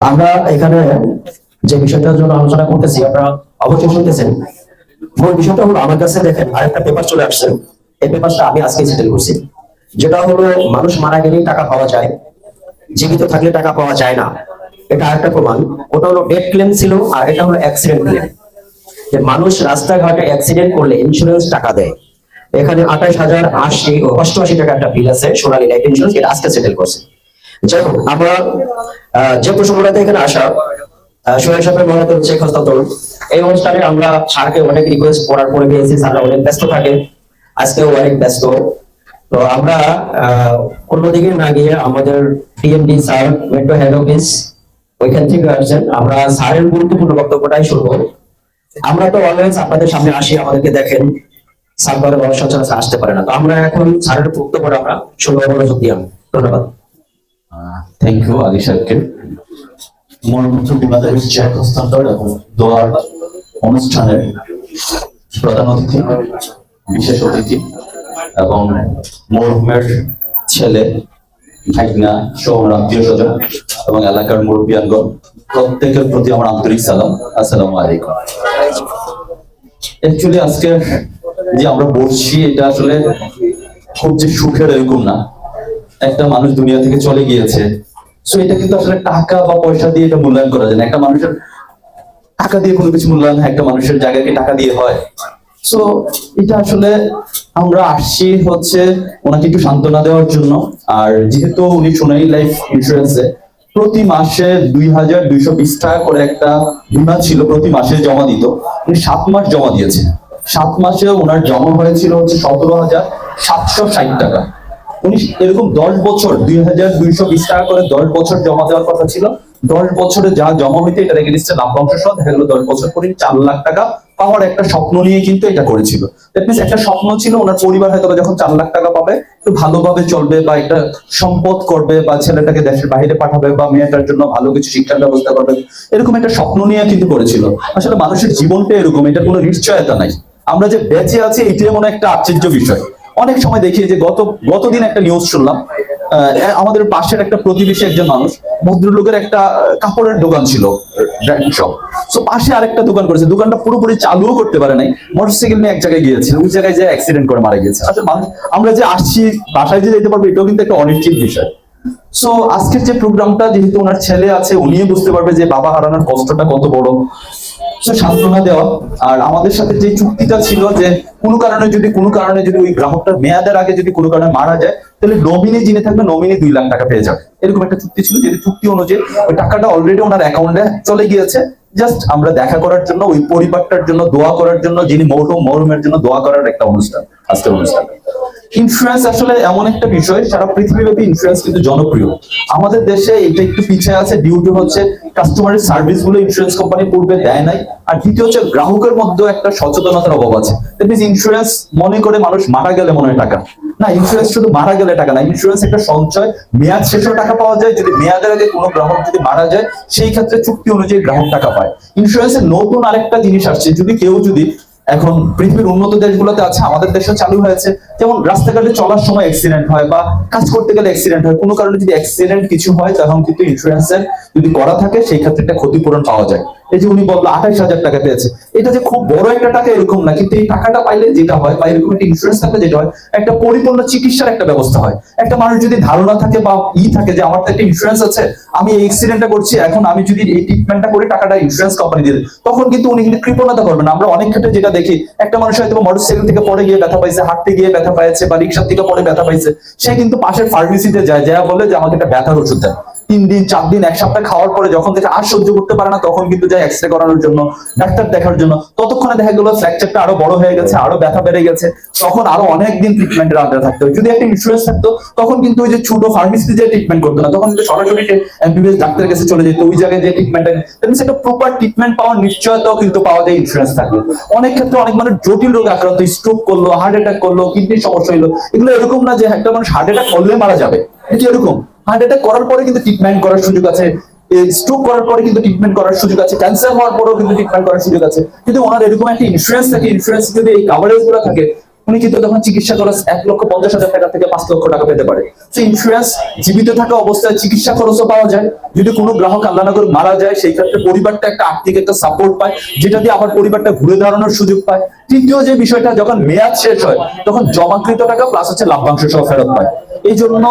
আমরা এখানে যে বিষয়টার জন্য আলোচনা করতেছি, আপনারা অবশ্যই শুনতেছেন। মূল বিষয়টা হলো, আমার কাছে দেখেন আরেকটা পেপার চলে আসছে। এই পেপারটা আমি আজকে সেটেল করছি। যেটা হলো, মানুষ মারা গেলেই টাকা পাওয়া যায়, জীবিত থাকলে টাকা পাওয়া যায় না। এটা আরেকটা প্রমাণ। ওটা হলো ডেথ ক্লেম ছিল আর এটা হলো অ্যাক্সিডেন্ট ক্লেম যে মানুষ রাস্তাঘাটে অ্যাক্সিডেন্ট করলে ইন্স্যুরেন্স টাকা দেয়। এখানে আঠাশ হাজার আশি ও অষ্টআশি টাকা একটা বিল আছে, সোনালী লাইফ ইন্স্যুরেন্স এটা আজকে সেটেল করছে। যাই হোক, আমরা যে প্রসঙ্গটাতে এখানে আসা সোহেল সাহেবের মনে শেখ হস্তান্তর এই অনুষ্ঠানে আমরা স্যারকে অনেক রিকোয়েস্ট করার পরে পেয়েছি স্যাররা অনেক ব্যস্ত থাকে, আজকেও অনেক ব্যস্ত। তো আমরা অন্যদিকে না গিয়ে আমাদের TMD sir, metro head office, ওইখান থেকে আসছেন। আমরা স্যারের গুরুত্বপূর্ণ বক্তব্যটাই শুনব। আমরা তো অলওয়েজ আপনাদের সামনে আসি, আমাদেরকে দেখেন। পরে সচরাচর আসতে পারে না। তো আমরা এখন স্যারের বক্তব্যটা আমরা শুনব মনোযোগ দিয়ে ধন্যবাদ। থ্যাংক ইউ আলী সাহেবকে। মনোমুগ্ধ বিবাদের চেক হস্তান্তর এবং দোয়ার অনুষ্ঠানের প্রধান অতিথি, বিশেষ অতিথি এবং মরহুমের ছেলে, ভাইগনা সৌর আত্মীয় স্বজন এবং এলাকার মুরব্বিয়ানগণ, প্রত্যেকের প্রতি আমার আন্তরিক সালাম। আসসালামু আলাইকুম। অ্যাকচুয়ালি আজকে যে আমরা বসছি এটা আসলে খুব যে সুখের এরকম না। একটা মানুষ দুনিয়া থেকে চলে গিয়েছে। সো এটা কিন্তু আসলে টাকা বা পয়সা দিয়ে এটা মূল্যায়ন করা যায় না। একটা মানুষের টাকা দিয়ে কোনো কিছু মূল্যায়ন হয়, একটা মানুষের জায়গাকে টাকা দিয়ে হয়। সো এটা আসলে আমরা আসছি হচ্ছে ওনাকে একটু সান্ত্বনা দেওয়ার জন্য। আর যেহেতু উনি সোনালী লাইফ ইন্স্যুরেন্সে, প্রতি মাসে দুই হাজার দুইশো বিশ টাকা করে একটা বীমা ছিল, প্রতি মাসে জমা দিত। উনি সাত মাস জমা দিয়েছেন। সাত মাসে ওনার জমা হয়েছিল হচ্ছে সতেরো হাজার সাতশো ষাট টাকা। উনি এরকম দশ বছর, দুই হাজার দুইশো বিশ টাকা করে দশ বছর জমা দেওয়ার কথা ছিল। দশ বছরে যা জমা হইতে এটা রেখে দিচ্ছে লাভ্যাংশ সহ দেখা গেলো দশ বছর পরে চার লাখ টাকা পাওয়ার একটা স্বপ্ন নিয়ে কিন্তু এটা করেছিল। একটা স্বপ্ন ছিল, ওনার পরিবার হয়তো যখন চার লাখ টাকা পাবে, একটু ভালোভাবে চলবে বা একটা সম্পদ করবে বা ছেলেটাকে দেশের বাইরে পাঠাবে বা মেয়েটার জন্য ভালো কিছু শিক্ষার ব্যবস্থা করবে, এরকম একটা স্বপ্ন নিয়ে কিন্তু করেছিল। আসলে মানুষের জীবনটা এরকম এটা কোনো নিশ্চয়তা নাই। আমরা যে বেঁচে আছি, এটাই মনে একটা আশ্চর্য বিষয়। অনেক সময় দেখি যে গত, গতদিন একটা নিউজ শুনলাম আমাদের পাশের একটা প্রতিবেশী একজন মানুষ ভদ্রলোকের একটা কাপড়ের দোকান ছিল শপ। পাশে আরেকটা দোকান করেছে, দোকানটা পুরোপুরি চালুও করতে পারে নাই মোটরসাইকেল নিয়ে এক জায়গায় গিয়েছিল, ওই জায়গায় যে অ্যাক্সিডেন্ট করে মারা গিয়েছে। মানুষ, আমরা যে আসছি, বাসায় যে যেতে পারব, এটাও কিন্তু একটা অনিশ্চিত বিষয়। সো আজকের যে প্রোগ্রামটা যেহেতু ওনার ছেলে আছে, উনিও বুঝতে পারবে যে বাবা হারানোর কষ্টটা কত বড়। সান্ত্বনা দেওয়া। আর আমাদের সাথে যে চুক্তিটা ছিল যে কোনো কারণে যদি, কোনো কারণে যদি ওই গ্রাহকটার মেয়াদের আগে যদি কোনো কারণে মারা যায়, তাহলে নমিনি যিনি থাকবে নমিনি দুই লাখ টাকা পেয়ে যাবে। এরকম একটা চুক্তি ছিল যে চুক্তি অনুযায়ী ওই টাকাটা অলরেডি ওনার অ্যাকাউন্টে চলে গিয়েছে। জাস্ট আমরা দেখা করার জন্য, ওই পরিবারটার জন্য, দোয়া করার জন্য, যিনি মৌরম মৌরমের জন্য দোয়া করার একটা অনুষ্ঠান, আজকের অনুষ্ঠান। ইন্স্যুরেন্স আসলে এমন একটা বিষয়, সারা পৃথিবীব্যাপী ইন্স্যুরেন্স কিন্তু জনপ্রিয়। আমাদের দেশে এটা একটু পিছিয়ে আছে ডিউ টু হচ্ছে কাস্টমারের সার্ভিসগুলো ইন্স্যুরেন্স কোম্পানি পূর্বে দেয় নাই। আর দ্বিতীয় হচ্ছে গ্রাহকের মধ্যে একটা সচেতনতার অভাব আছে। দ্যাট ইন্স্যুরেন্স মনে করে মানুষ মারা গেলে মনে হয় টাকা। না ইন্স্যুরেন্স শুধু মারা গেলে টাকা না ইন্স্যুরেন্স একটা সঞ্চয়। মেয়াদ শেষেও টাকা পাওয়া যায়, যদি মেয়াদের আগে কোনো গ্রাহক যদি মারা যায়, সেই ক্ষেত্রে চুক্তি অনুযায়ী গ্রাহক টাকা পায়। ইন্স্যুরেন্সের নতুন আরেকটা জিনিস আসছে, যদি কেউ যদি এখন পৃথিবীর উন্নত দেশগুলোতে আছে, আমাদের দেশে চালু হয়েছে। যেমন রাস্তাঘাটে চলার সময় অ্যাক্সিডেন্ট হয় বা কাজ করতে গেলে অ্যাক্সিডেন্ট হয়। কোনো কারণে যদি অ্যাক্সিডেন্ট কিছু হয়, তখন কিন্তু ইন্স্যুরেন্সের যদি করা থাকে, সেই ক্ষেত্রে একটা ক্ষতিপূরণ পাওয়া যায়। এই যে উনি বলল আঠাইশ হাজার টাকা পেয়েছে, এটা যে খুব বড় একটা টাকা এরকম না, কিন্তু এই টাকাটা পাইলে যেটা হয়, বা এরকম একটা ইন্স্যুরেন্স থাকলে যেটা হয়, একটা পরিপূর্ণ চিকিৎসার একটা ব্যবস্থা হয় একটা মানুষ যদি ধারণা থাকে বা ই থাকে যে আমার তো একটা ইন্স্যুরেন্স আছে, আমি এই অ্যাক্সিডেন্টটা করছি, এখন আমি যদি এই ট্রিটমেন্টটা করি, টাকাটা ইন্স্যুরেন্স কোম্পানি দিয়ে। তখন কিন্তু উনি কিন্তু কৃপণতা করবেন। আমরা অনেক ক্ষেত্রে যেটা দেখি, একটা মানুষ হয়তো মোটরসাইকেল থেকে পড়ে গিয়ে ব্যথা পাইছে, হাঁটতে গিয়ে ব্যথা পাইছে, বা রিক্সার থেকে পড়ে ব্যথা পাইছে, সে কিন্তু পাশের ফার্মেসিতে যায় যা বলে যে আমাকে একটা ব্যথার ওষুধ দেয় তিন দিন, চার দিন, এক সপ্তাহ খাওয়ার পরে যখন থেকে আর সহ্য করতে পারে না, তখন কিন্তু যায় এক্সরে করানোর জন্য, ডাক্তার দেখার জন্য। ততক্ষণে দেখা গেলো ফ্র্যাকচারটা আরও বড় হয়ে গেছে, আরও ব্যথা বেড়ে গেছে। তখন আরও অনেক দিন ট্রিটমেন্টের আন্ডারে থাকতে হয়। যদি একটা ইন্স্যুরেন্স থাকতো, তখন কিন্তু ওই যে ছোট ফার্মেসিতে যে ট্রিটমেন্ট করতো না, তখন কিন্তু সরাসরি এমবিবিএস ডাক্তারের কাছে চলে যেত, ওই জায়গায় যে ট্রিটমেন্ট সেটা প্রপার ট্রিটমেন্ট পাওয়ার নিশ্চয়তাও কিন্তু পাওয়া যায় ইন্স্যুরেন্স থাকলে। অনেক ক্ষেত্রে অনেক মানুষ জটিল রোগে আক্রান্ত স্ট্রোক করল হার্ট অ্যাটাক করল কিডনির সমস্যা হলো এগুলো এরকম না যে একটা মানুষ হার্ট অ্যাটাক করলে মারা যাবে। এটা এরকম। হার্ট অ্যাটাক করার পরে কিন্তু ট্রিটমেন্ট করার সুযোগ আছে। স্ট্রোক করার পরে কিন্তু ট্রিটমেন্ট করার সুযোগ আছে। ক্যান্সার হওয়ার পরেও কিন্তু ট্রিটমেন্ট করার সুযোগ আছে। কিন্তু ওনার এরকম একটা ইন্স্যুরেন্স থাকে ইন্স্যুরেন্স যদি এই কাভারেজগুলো থাকে উনি কিন্তু তখন চিকিৎসা খরচ এক লক্ষ পঞ্চাশ হাজার টাকা থেকে পাঁচ লক্ষ টাকা পেতে পারে। তো ইন্স্যুরেন্স জীবিত থাকা অবস্থায় চিকিৎসা খরচও পাওয়া যায়। যদি কোনো গ্রাহক আল্লাহ না করে মারা যায়, সেই ক্ষেত্রে পরিবারটা একটা আর্থিক একটা সাপোর্ট পায়, যেটা দিয়ে আবার পরিবারটা ঘুরে দাঁড়ানোর সুযোগ পায়। তৃতীয় যে বিষয়টা, যখন মেয়াদ শেষ হয়, তখন জমাকৃত টাকা প্লাস হচ্ছে লাভ্যাংশ সহ ফেরত পায়। এই জন্য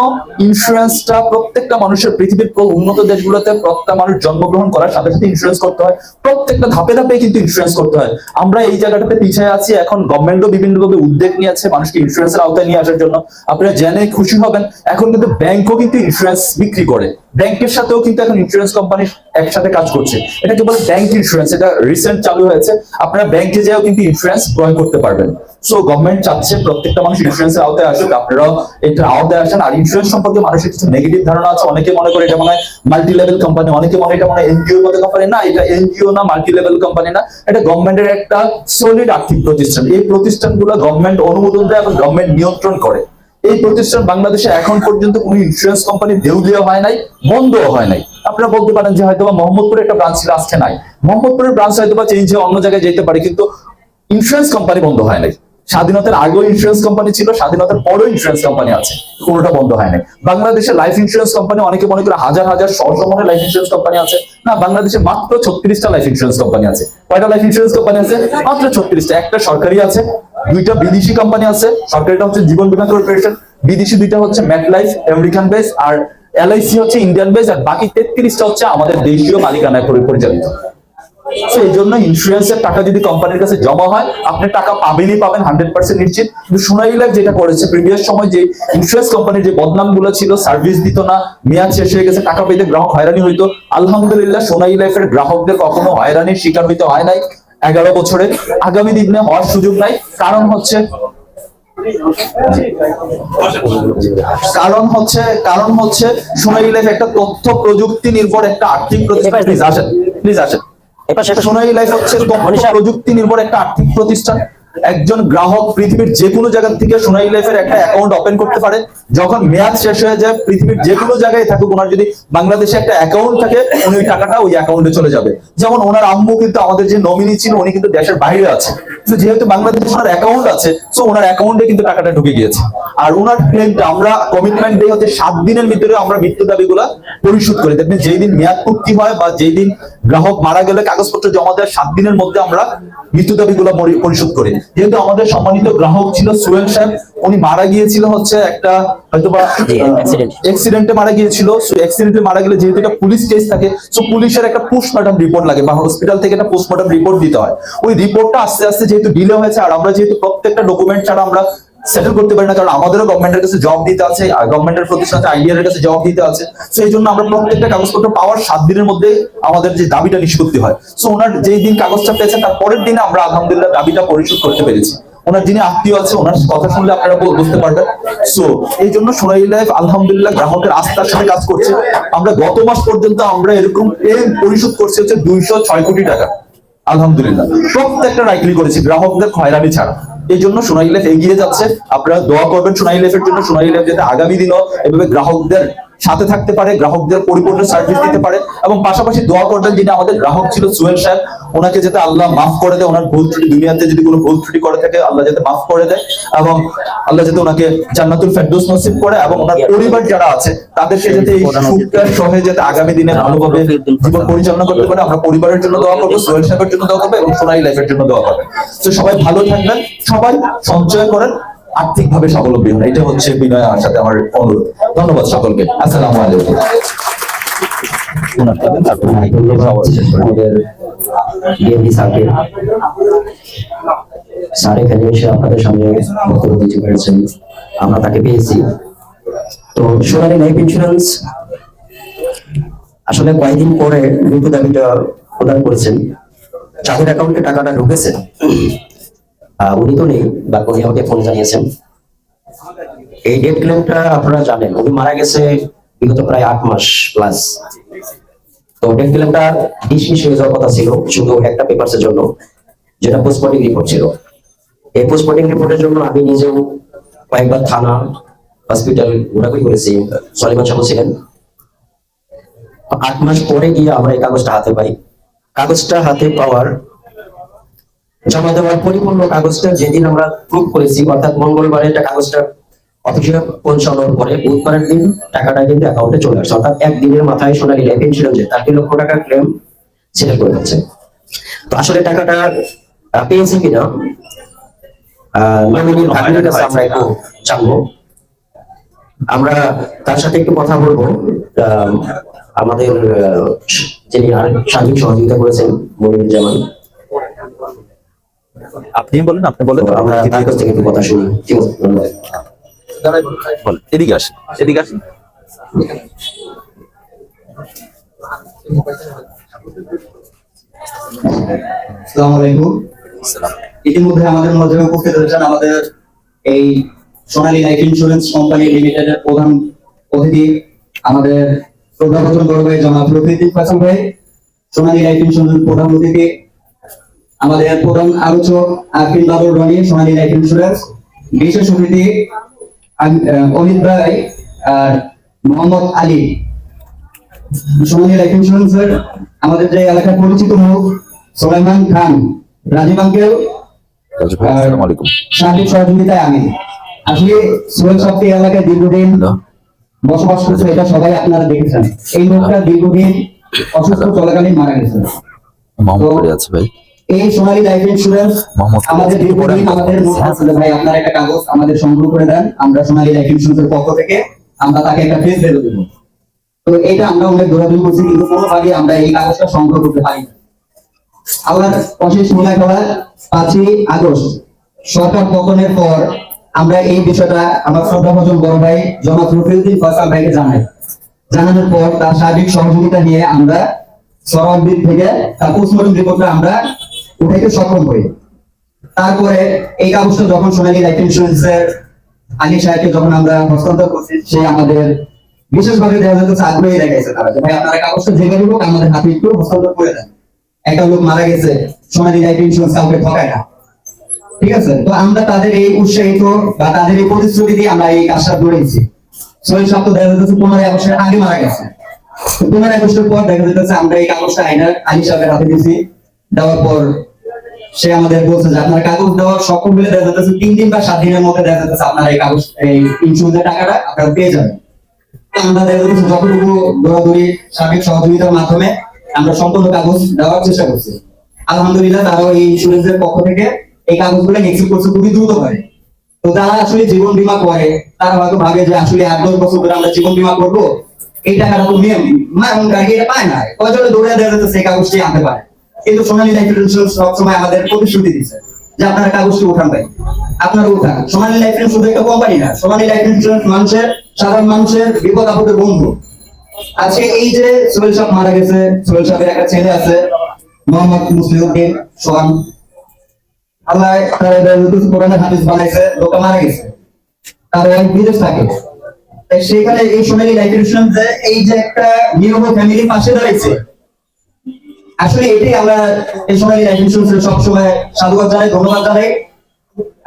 ইন্স্যুরেন্সটা প্রত্যেকটা মানুষের পৃথিবীর উন্নত দেশগুলোতে প্রত্যেকটা মানুষ জন্মগ্রহণ করার সাথে সাথে ইন্স্যুরেন্স করতে হয়। প্রত্যেকটা ধাপে ধাপে কিন্তু ইন্স্যুরেন্স করতে হয়। আমরা এই জায়গাটাতে পিছিয়ে আছি। এখন গভর্নমেন্টও বিভিন্নভাবে উদ্যোগ নিয়েছে মানুষকে ইন্স্যুরেন্সের আওতায় নিয়ে আসার জন্য। আপনারা জেনে খুশি হবেন, এখন কিন্তু ব্যাংকও কিন্তু ইন্স্যুরেন্স বিক্রি করে। ব্যাংকের সাথেও কিন্তু এখন ইন্স্যুরেন্স কোম্পানি একসাথে কাজ করছে। এটাকে বলে ব্যাংক ইন্স্যুরেন্স এটা রিসেন্ট চালু হয়েছে। আপনারা ব্যাংকে যেও কিন্তু ইন্স্যুরেন্স ক্রয় করতে পারবেন। সো গভর্নমেন্ট চাচ্ছে প্রত্যেকটা মানুষ ইন্স্যুরেন্সের আওতায় আসুক। আপনারাও এটা আওতায় আসেন। আর ইন্স্যুরেন্স সম্পর্কে মানুষের কিছু নেগেটিভ ধারণা আছে। অনেকে মনে করে এটা মনে হয় মাল্টি লেভেল কোম্পানি অনেকে মনে এটা মনে এনজিও মতো কোম্পানি না। এটা এনজিও না মাল্টি লেভেল কোম্পানি না। এটা গভর্নমেন্টের একটা সলিড আর্থিক প্রতিষ্ঠান। এই প্রতিষ্ঠানগুলো গভর্নমেন্ট অনুমোদন দেয় এবং গভর্নমেন্ট নিয়ন্ত্রণ করে। এই প্রতিষ্ঠান বাংলাদেশে এখন পর্যন্ত কোনো ইন্স্যুরেন্স কোম্পানি দেউলিয়া হয় নাই, বন্ধও হয় নাই। আপনারা বলতে পারেন যে হয়তো মোহাম্মদপুরে একটা ব্রাঞ্চ আজকে নাই। মোহাম্মদপুরের ব্রাঞ্চ হয়তো বা চেঞ্জ হয়ে অন্য জায়গায় যেতে পারে, কিন্তু ইন্স্যুরেন্স কোম্পানি বন্ধ হয় নাই। স্বাধীনতার আগেও ইন্স্যুরেন্স কোম্পানি ছিল, স্বাধীনতার পরেও ইন্স্যুরেন্স কোম্পানি আছে, কোনোটা বন্ধ হয় নাই। বাংলাদেশে লাইফ ইন্স্যুরেন্স কোম্পানি অনেকে মনে করে হাজার হাজার, শত মনে লাইফ ইন্স্যুরেন্স কোম্পানি আছে। না, বাংলাদেশে মাত্র ছত্রিশটা লাইফ ইন্স্যুরেন্স কোম্পানি আছে। কয়টা লাইফ ইন্স্যুরেন্স কোম্পানি আছে? মাত্র ছত্রিশটা, একটা সরকারি আছে দুইটা বিদেশি কোম্পানি আছে। সরকারিটা হচ্ছে জীবন বীমা কর্পোরেশন। বিদেশি দুইটা হচ্ছে ম্যাট লাইফ আমেরিকান বেস আর এলআইসি হচ্ছে ইন্ডিয়ান বেস আর বাকি তেত্রিশটা হচ্ছে আমাদের দেশীয় মালিকানায় পরি- পরিচালিত। এই জন্য ইন্স্যুরেন্সের টাকা যদি কোম্পানির কাছে জমা হয়, আপনি টাকা পাবেনই পাবেন হান্ড্রেড পার্সেন্ট নিশ্চিত। কিন্তু সোনালী লাইফ যেটা করেছে প্রিভিয়াস সময় যে ইন্স্যুরেন্স কোম্পানির যে বদনামগুলো ছিল সার্ভিস দিত না, মেয়াদ শেষ হয়ে গেছে, টাকা পেতে গ্রাহক হয়রানি হইতো। আলহামদুলিল্লাহ সোনালী লাইফের গ্রাহকদের কখনো হয়রানির শিকার হইতে হয় নাই। এগারো বছরে। আগামী দিনে হওয়ার সুযোগ নাই। কারণ হচ্ছে কারণ হচ্ছে কারণ হচ্ছে সোনাই লাইফ একটা তথ্য প্রযুক্তি নির্ভর একটা আর্থিক প্রতিষ্ঠান। প্লিজ আসেন প্লিজ আসেন। এটা সেটা সোনালী লাইফ হচ্ছে তথ্য প্রযুক্তি নির্ভর একটা আর্থিক প্রতিষ্ঠান। একজন গ্রাহক পৃথিবীর যে কোনো জায়গা থেকে সোনালী লাইফের একটা অ্যাকাউন্ট ওপেন করতে পারে। যখন মেয়াদ শেষ হয়ে যায়, পৃথিবীর যে কোনো জায়গায় থাকুক, ওনার যদি বাংলাদেশে একটা অ্যাকাউন্ট থাকে, উনি ওই টাকাটা ওই অ্যাকাউন্টে চলে যাবে। যেমন ওনার আম্মু কিন্তু আমাদের যে নমিনি ছিল, উনি কিন্তু দেশের বাইরে আছে। তো যেহেতু বাংলাদেশে ওনার অ্যাকাউন্ট আছে সো ওনার অ্যাকাউন্টে কিন্তু টাকাটা ঢুকে গিয়েছে। আর ওনার ক্লেমটা আমরা কমিটমেন্ট দিয়ে হচ্ছে সাত দিনের ভিতরে আমরা মৃত্যু দাবিগুলা পরিশোধ করি। দেখবেন যেই দিন মেয়াদ পূর্তি হয় বা যেই দিন গ্রাহক মারা গেলে কাগজপত্র জমা দেওয়ার সাত দিনের মধ্যে আমরা মৃত্যু দাবিগুলো পরিশোধ করি। যেহেতু আমাদের সম্মানিত গ্রাহক ছিল সুয়েল সাহেব উনি মারা গিয়েছিল হচ্ছে একটা হয়তোবা। অ্যাক্সিডেন্টে মারা গিয়েছিল। অ্যাক্সিডেন্টে মারা গেলে যেহেতু একটা পুলিশ কেস থাকে সো পুলিশের একটা পোস্টমর্টম রিপোর্ট লাগে বা হসপিটাল থেকে একটা পোস্টমর্টম রিপোর্ট দিতে হয়। ওই রিপোর্টটা আস্তে আস্তে যেহেতু ডিলে হয়েছে আর আমরা যেহেতু প্রত্যেকটা ডকুমেন্ট ছাড়া আমরা সেটেল করতে পারি না, কারণ আমাদেরও গভর্নমেন্টের কাছে জব দিতে আছে, আর গভর্নমেন্টের প্রতিষ্ঠান আইডিয়ার কাছে জব দিতে আছে। সো এই জন্য আমরা প্রত্যেকটা কাগজপত্র পাওয়ার সাত দিনের মধ্যে আমাদের যে দাবিটা নিষ্পত্তি হয়। সো ওনার যেই দিন কাগজটা পেয়েছেন, তার পরের দিনে আমরা আলহামদুলিল্লাহ দাবিটা পরিশোধ করতে পেরেছি। ওনার যিনি আত্মীয় আছে, ওনার কথা শুনলে আপনারা বুঝতে পারবেন। সো এই জন্য সোনালী লাইফ আলহামদুলিল্লাহ গ্রাহকের আস্থার সাথে কাজ করছে। আমরা গত মাস পর্যন্ত আমরা এরকম ক্লেম পরিশোধ করছি হচ্ছে দুইশো ছয় কোটি টাকা। আলহামদুলিল্লাহ। প্রত্যেকটা রাইটলি করেছি, গ্রাহকদের খয়রানি ছাড়া। এই জন্য সোনালী লাইফ এগিয়ে যাচ্ছে। আপনারা দোয়া করবেন সোনালী লাইফের জন্য। সোনালী লাইফ যাতে আগামী দিনও এভাবে গ্রাহকদের সাথে থাকতে পারে, গ্রাহকদের পরিপূর্ণ সার্ভিস দিতে পারে এবং পাশাপাশি দোয়া করবেন যিনি আমাদের গ্রাহক ছিল সুয়েল সাহেব ওনাকে যাতে আল্লাহ মাফ করে দেয়, ওনার ভুল ত্রুটি, দুনিয়াতে যদি কোনো ভুল ত্রুটি করে থাকে, আল্লাহ যাতে মাফ করে দেয় এবং আল্লাহ যাতে ওনাকে জান্নাতুল ফেরদৌস নসিব করে এবং ওনার পরিবার যারা আছে, তাদেরকে যাতে এই সুখটা সহে যাতে আগামী দিনে ভালোভাবে জীবন পরিচালনা করতে পারে, আমরা পরিবারের জন্য দোয়া করব, সোহেল সাহেবের জন্য দোয়া করব এবং সোনাই লাইফের জন্য দোয়া করব। তো সবাই ভালো থাকবেন, সবাই সঞ্চয় করেন আর্থিক ভাবে স্বাবলম্বী হন। এটা হচ্ছে বিনয় আমার সাথে আমার অনুরোধ। ধন্যবাদ সকলকে। আসসালামু আলাইকুম। আপনাদের আমরা তাকে পেয়েছি। তো লাইফ ইন্স্যুরেন্স আসলে কয়েকদিন পরে মৃত্যু দাবিটা প্রদান করেছেন। যাদের অ্যাকাউন্টে টাকাটা ঢুকেছে। উনি তো নেই, বা উনি আমাকে ফোন জানিয়েছেন। এই ডেট ক্লেমটা আপনারা জানেন, উনি মারা গেছে বিগত প্রায় আট মাস প্লাস তো ডেট ক্লেমটা ডিসমিস হয়ে যাওয়ার কথা ছিল, শুধু একটা পেপারসের জন্য, যেটা পোস্টমর্টিং রিপোর্ট ছিল। এই পোস্টমর্টিং রিপোর্টের জন্য আমি নিজেও কয়েকবার থানা হসপিটাল ঘোরাঘুরি করেছি সলিমান সাহেব ছিলেন। আট মাস পরে গিয়ে আমরা এই কাগজটা হাতে পাই। কাগজটা হাতে পাওয়ার জমা দেওয়ার পরিপূর্ণ কাগজটা যেদিন আমরা প্রুভ করেছি, অর্থাৎ মঙ্গলবারে একটা কাগজটা অফিসে পৌঁছানোর পরে বুধবারের দিন টাকাটা কিন্তু অ্যাকাউন্টে চলে আসছে অর্থাৎ একদিনের মাথায় সোনালী লাইফ ইন্স্যুরেন্সে তার লক্ষ টাকার ক্লেম সেটেল করে যাচ্ছে। তো আসলে টাকাটা পেয়েছে কিনা আমরা জানব। আমরা তার সাথে একটু কথা বলব। আমাদের যিনি সার্বিক সহযোগিতা করেছেন মনির জামান আপনি বলেন আপনি বলেন তো আমরা তার কাছ থেকে একটু কথা শুনি ঠিক আছে ধন্যবাদ। বলেন এদিকে আসেন এদিকে আসেন ইতিমধ্যে আমাদের মধ্যে উপস্থিত হয়েছেন আমাদের এই সোনালী লাইফ ইন্স্যুরেন্স কোম্পানি লিমিটেডের প্রধান অতিথি আমাদের শ্রদ্ধাভাজন বড় ভাই জনাব হাসান ভাই সোনালী লাইফ ইন্স্যুরেন্স প্রধান অতিথি আমাদের প্রধান আলোচক আকিল বাবুর রনি সোনালী লাইফ ইন্স্যুরেন্স বিশেষ অতিথি অমিত ভাই আর মোহাম্মদ আলী। সোনালী লাইফ ইন্স্যুরেন্সের আমাদের যে এলাকার পরিচিত মুখ সোলাইমান খান রাজীব আঙ্কেল সার্বিক সহযোগিতায় আমি। আসলে সোহেল এই এলাকায় দীর্ঘদিন বসবাস করছে এটা সবাই আপনারা দেখেছেন। এই লোকটা দীর্ঘদিন অসুস্থ চলাকালীন মারা গেছে। ভাই। এই সোনালী লাইফ ইন্স্যুরেন্স আমাদের দীর্ঘদিন আমাদের ভাই আপনার একটা কাগজ আমাদের সংগ্রহ করে দেন আমরা সোনালী লাইফ ইন্স্যুরেন্সের পক্ষ থেকে আমরা তাকে একটা ফেস দেবো। তো এটা আমরা অনেক দৌড়াদৌড়ি করছি কিন্তু কোনোভাবে আমরা এই কাগজটা সংগ্রহ করতে পারি না। আবার অশেষ মনে করা পাঁচই আগস্ট সরকার পতনের পর আমরা এই বিষয়টা আমার শ্রদ্ধাভজন বড় ভাই জনাব রফিউদ্দিন ফয়সাল ভাইকে জানাই। জানানোর পর তার সার্বিক সহযোগিতা নিয়ে আমরা থেকে তার পোস্টমর্টম রিপোর্টটা আমরা উঠাইতে সক্ষম হই। তারপরে এই কাগজটা যখন সোনালী লাইফ ইন্স্যুরেন্সের আলী সাহেবকে যখন আমরা হস্তান্তর করছি, সে আমাদের বিশেষভাবে যাচ্ছে আগ্রহী দেখাইছে তারা ভাই আপনারা কাগজটা আমাদের হাতে একটু হস্তান্তর করে দেন। একটা লোক মারা গেছে সোনালী লাইফ ইন্স্যুরেন্স কাউকে ঠকায় না। ঠিক আছে? তো আমরা তাদের এই উৎসাহিত বা তাদের এই প্রতিশ্রুতি দিয়ে আমরা এই কাজটা ধরেছি সাহেব তো দেখা যাচ্ছে পনেরোই আগস্টের আগে মারা গেছে। তো পনেরোই আগস্টের পর দেখা যাচ্ছে আমরা এই কাগজটা আইনার আলী সাহেবের হাতে দিয়েছি দেওয়ার পর সে আমাদের বলছে যে, আপনার কাগজ দেওয়ার সক্ষম হলে দেখা যাচ্ছে, তিন দিন বা সাত দিনের মধ্যে দেখা যাচ্ছে আপনার এই কাগজ, এই ইন্স্যুরেন্সের টাকাটা আপনারা পেয়ে যাবেন। আমরা দেখা যাচ্ছে যতটুকু দৌড়াদৌড়ি, সার্বিক সহযোগিতার মাধ্যমে আমরা সম্পূর্ণ কাগজ দেওয়ার চেষ্টা করছি। আলহামদুলিল্লাহ তারাও এই ইন্স্যুরেন্সের পক্ষ থেকে এই কাগজগুলো এক্সিট করছে খুবই দ্রুত হয় তো যারা আসলে জীবন বীমা করে, তারা হয়তো ভাবে যে, আসলে আট, দশ বছর ধরে আমরা জীবন বীমা করব। এই টাকাটা তো এটা পায় না। কয়জনে দৌড়ে দেওয়া যাচ্ছে সেই কাগজটি আনতে পারে? কিন্তু সোনালী লাইফ ইন্স্যুরেন্স সবসময় আমাদের প্রতিশ্রুতি দিচ্ছে যে আপনারা কাগজটি উঠান ভাই। আপনারা উঠান। সোনালী লাইফ ইন্স্যুরেন্স একটা কোম্পানি না। সোনালী লাইফ ইন্স্যুরেন্স মানুষের, সাধারণ মানুষের বিপদ আপদের বন্ধু। আজকে এই যে সোহেল সাহেব মারা গেছে, সোহেল সাহেবের একটা ছেলে আছে, মোহাম্মদ মুসলিউদ্দিন সোহান। আল্লাহ বানাইছে সেখানে এই সোনালী লাইফ ইন্স্যুরেন্স এই যে একটা নিরহ ফ্যামিলির পাশে দাঁড়াইছে আসলে এটাই আমরা এই ইন্স্যুরেন্স সবসময় সাধুবাদ জানাই, ধন্যবাদ জানাই।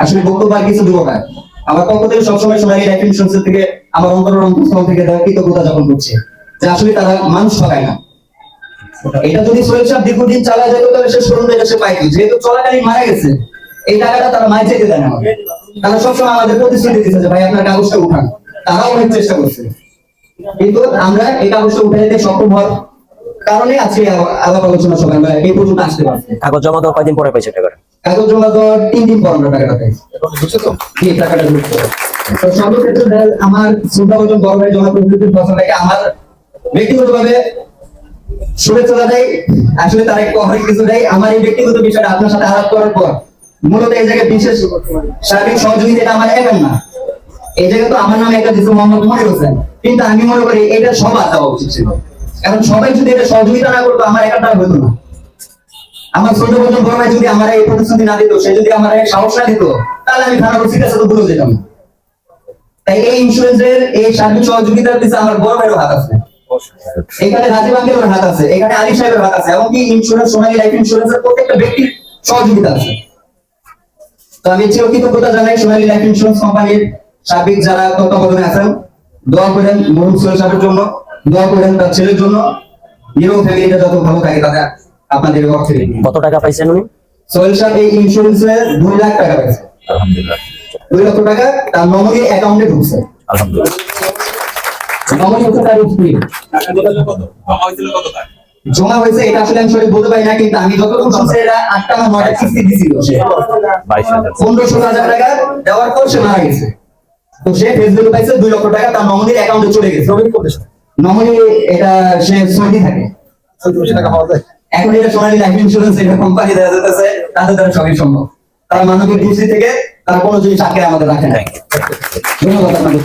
আসলে বক্তব্য আর কিছু দিব না। আমার পক্ষ থেকে সবসময় সোনালী লাইফ থেকে আমার অন্তর অন্তঃস্থল থেকে দেওয়া কৃতজ্ঞতা যাপন করছে, যে আসলে তারা মানুষ ঠকায় না। এটা যদি সোহেল সাহেব দীর্ঘদিন চালা যেত, তাহলে সে শোরুম থেকে সে পাইতো। যেহেতু চলাকালীন মারা গেছে, এই টাকাটা তারা মাই চেতে দেয় না তারা সবসময় আমাদের প্রতিশ্রুতি দিচ্ছে যে, ভাই, আপনার কাগজটা উঠান। তারাও অনেক চেষ্টা করছে। কিন্তু আমরা এই কাগজটা উঠে নিতে সক্ষম হওয়ার কারণে আজকে আলাপ আলোচনা সবাই এই পর্যন্ত আসতে পারছি কাগজ জমা দেওয়া কয়দিন পরে পাইছে টাকাটা? কাগজ জমা তিন দিন পর আমরা টাকাটা পাইছি। জি, টাকাটা ঢুকছে। তো সর্বক্ষেত্রে দেখা- আমার শ্রদ্ধাভাজন বড় ভাই জমা প্রকৃতির থেকে আমার ব্যক্তিগতভাবে শুভেচ্ছা আসলে তার একটু অনেক কিছু দেয় আমার এই ব্যক্তিগত বিষয়টা আপনার সাথে আলাপ করার পর মূলত এই জায়গায় বিশেষ সার্বিক সহযোগিতা এটা আমার একার না। এই জায়গায় তো আমার নামে একটা দিচ্ছে মোহাম্মদ মনির হোসেন। কিন্তু আমি মনে করি এটা সবার দেওয়া উচিত ছিল। কারণ সবাই যদি এটা সহযোগিতা না করতো, আমার একাটা হতো না। আমার ছোট বছর বড় যদি আমার এই প্রতিশ্রুতি না দিত, সে যদি আমার সাহস না দিত, তাহলে আমি থানা ওসির কাছে তো যেতাম। তাই এই ইন্স্যুরেন্সের এই সার্বিক সহযোগিতার পিছনে আমার বড় ভাইয়েরও হাত আছে। এখানে রাজীব আঙ্কেলের হাত আছে, এখানে আলী সাহেবের হাত আছে, এমনকি ইন্স্যুরেন্স সোনালী লাইফ ইন্স্যুরেন্সের প্রত্যেকটা ব্যক্তির সহযোগিতা আছে। তো আমি চির কৃতজ্ঞতা জানাই সোনালী লাইফ ইন্স্যুরেন্স কোম্পানির সার্বিক যারা তত্ত্বাবধানে আছেন, দোয়া করেন মোহন সাহেবের জন্য। দোয়া করেন তার ছেলের জন্য। নিরো ফ্যামিলিটা যত ভালো থাকে তাদের আপনাদের অর্থে কত টাকা পাইছেন উনি? সোহেল সাহেব এই ইন্স্যুরেন্সে দুই লাখ টাকা পেয়েছে আলহামদুলিল্লাহ। দুই লক্ষ টাকা তার নমিনি অ্যাকাউন্টে ঢুকছে। আলহামদুলিল্লাহ। নমিনি হচ্ছে তার স্ত্রী। জমা হয়েছে এটা আসলে আমি সঠিক বলতে পারি না কিন্তু আমি যতটুকু শুনছি এটা আটটা না নয়টা কিস্তি দিছিল সে বাইশ হাজার। পনেরো ষোলো হাজার টাকা দেওয়ার পর সে মারা গেছে। তো সে ফেস পাইছে দুই লক্ষ টাকা তার নমিনির অ্যাকাউন্টে চলে গেছে। নমিনি এটা সে সৌদি থাকে। এখন এটা সোনালী লাইফ ইন্স্যুরেন্স এটা কোম্পানি দেওয়া যেতেছে তাদের দ্বারা সবই সম্ভব। তারা মানবিক দৃষ্টি থেকে তারা কোনো জিনিস আটকে আমাদের রাখে না। ধন্যবাদ আপনাদের